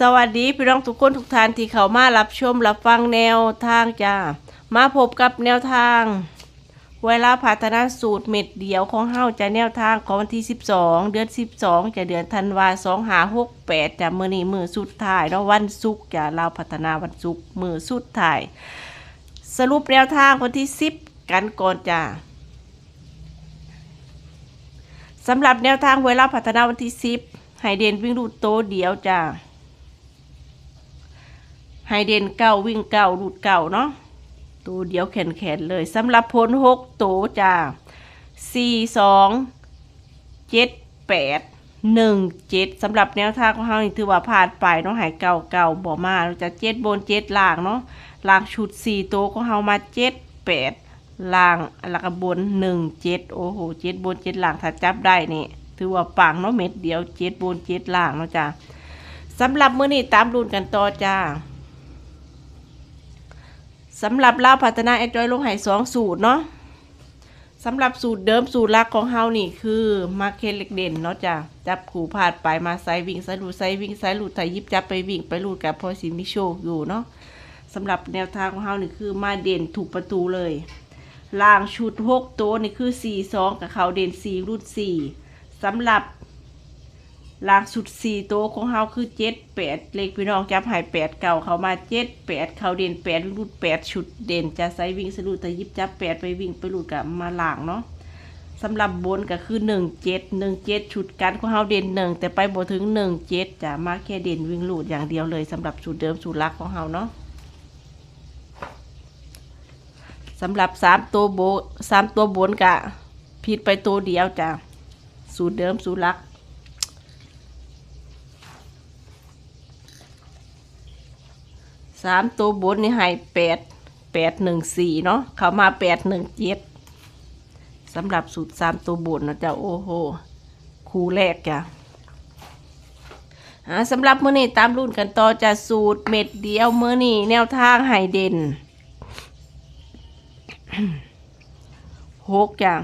สวัสดีพี่น้องทุกคนทุกท่านที่เข้ามารับชมรับฟังแนวทางจ้า มาพบกับแนวทาง เวลาพัฒนาสูตรเม็ดเดียวของเฮาจะแนวทางของวันที่ 12 เดือน 12 จะเดือนธันวา2 5 6 8จะมือนี้มือสุดท้ายเนาะวันศุกร์จะเราพัฒนาวันศุกร์มือสุดท้าย สรุปแนวทางวันที่ 10 กันก่อนจ้าสำหรับแนวทางเวลาพัฒนาวันที่ 10 ให้เด่นวิ่งรูดโตเดียวจ้า ไฮเดนเก้าวิ่งเก้ารูดเก้าเนาะตัวเดียวแขนแขนเลยสำหรับพลหกตัวจ้าสี่สองเจ็ดแปดหนึ่งเจ็ดสำหรับแนวทางของเราถือว่าผ่านไปเนาะหายเก่าเก่าบ่มาเราจะเจ็ดบนเจ็ดล่างเนาะล่างชุดสี่ตัวของเรามาเจ็ดแปดล่างแล้วก็บนหนึ่งเจ็ดโอ้โหเจ็ดบนเจ็ดล่างถ้าจับได้นี่ถือว่าปังเนาะเม็ดเดียวเจ็ดบนเจ็ดล่างเนาะจ้าสำหรับมื้อนี้ตามรุ่นกันต่อจ้า สำหรับลาวพัฒนาแอดจอยลงไหสองสูตรเนาะสำหรับสูตรเดิมสูตรลักของเฮานี่คือมาเคเล็กเด่นเนาะจ้ะจับขู่พาดไปมาไซวิ่งไซลูดไซวิ่งไซลูดไทยยิบจับไปวิ่งไปลูดกับพอสิมิโชคอยู่เนาะสำหรับแนวทางของเฮานี่คือมาเด่นถูกประตูเลยล่างชุดหกตัวนี่คือสี่สองกับเขาเด่นสี่รุ่นสี่สำหรับ ลางสุดสี่ตัวของเฮาคือเจ็ดแปดเลขพี่น้องจับหายแปดเก่าเขามาเจ็ดแปดเขาเด่นแปดรูดแปดชุดเด่นจะใส่วิ่งสะดุดแต่ยิบจับแปดไปวิ่งไปรูดกับมาหลางเนาะสำหรับบนก็คือหนึ่งเจ็ดหนึ่งเจ็ดชุดกันของเฮาเด่นหนึ่งแต่ไปบ่ถึงหนึ่งเจ็ดจะมาแค่เด่นวิ่งลูดอย่างเดียวเลยสำหรับสูตรเดิมสูตรลักของเฮาเนาะสำหรับสามตัวโบสามตัวบนกะผิดไปตัวเดียวจ้ะสูตรเดิมสูตรลัก สามตัวบนนี่ให้แปดแปดหนึ่งสี่เนาะเขามาแปดหนึ่งเจ็ดสำหรับสูตรสามตัวบนนะจ๊ะโอ้โหคู่แรกจ้ะสำหรับมื้อนี้ตามรุ่นกันต่อจะสูตรเม็ดเดียวมื้อนี้แนวทางไฮเด่นหกจ้ะ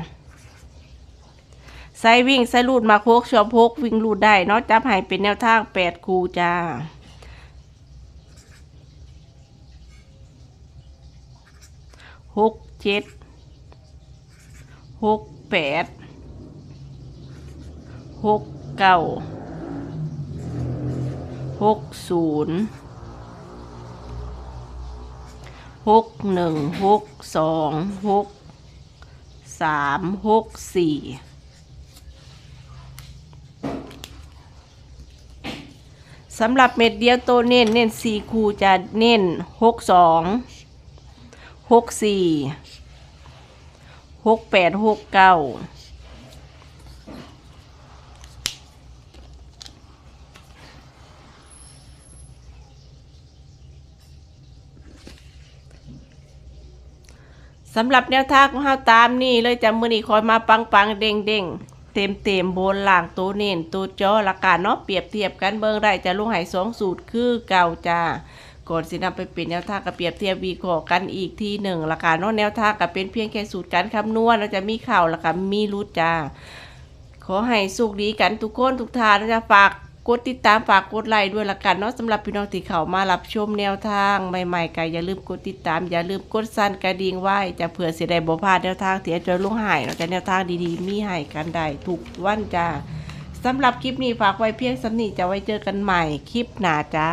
ใส่วิ่งใส่ลูดมาโคกชอบพกวิ่งลูดได้เนาะจับให้เป็นแนวทางแปดคูจ้า หกเจ็ดหกแปดหกเก้าหกศูนย์หกหนึ่งหกสองหกสามหกสี่สำหรับเม็ดเดียวโตวเน้นเน้นสี่คูจะเน้นหกสอง หกสี่หกแปดหกเก้าสำหรับแนวทางของเฮาตามนี่เลยจำมือนี้คอยมาปังปังเด้งเด้งเต็มเต็มๆบนล่างตัวเน้นตัวจอละกันเนาะเปรียบเทียบกันเบิ่งได้จะลุงไหสองสูตรคือเก่าจ้า ก่อนสินำไปเป็นแนวทางกับเปรียบเทียบวีขอกันอีกทีหนึ่งละกันเนาะแนวทางกับเป็นเพียงแค่สูตรการคำนวณเราจะมีข่าวละกันมีรู้จ้า ขอให้สุขดีกันทุกคนทุกทานนะจ๊ะฝากกดติดตามฝากกดไลค์ด้วยละกันเนาะสำหรับพี่น้องที่เข้ามารับชมแนวทางใหม่ๆก็อย่าลืมกดติดตามอย่าลืมกดสั่นกระดิ่งไว้จะเผื่อเสียได้บ่พลาดแนวทางที่จารย์ลุงหายเนาะจะแนวทางดีๆ มีให้กันได้ทุกวันจ้าสำหรับคลิปนี้ฝากไว้เพียงสำนีจะไว้เจอกันใหม่คลิปหน้าจ้า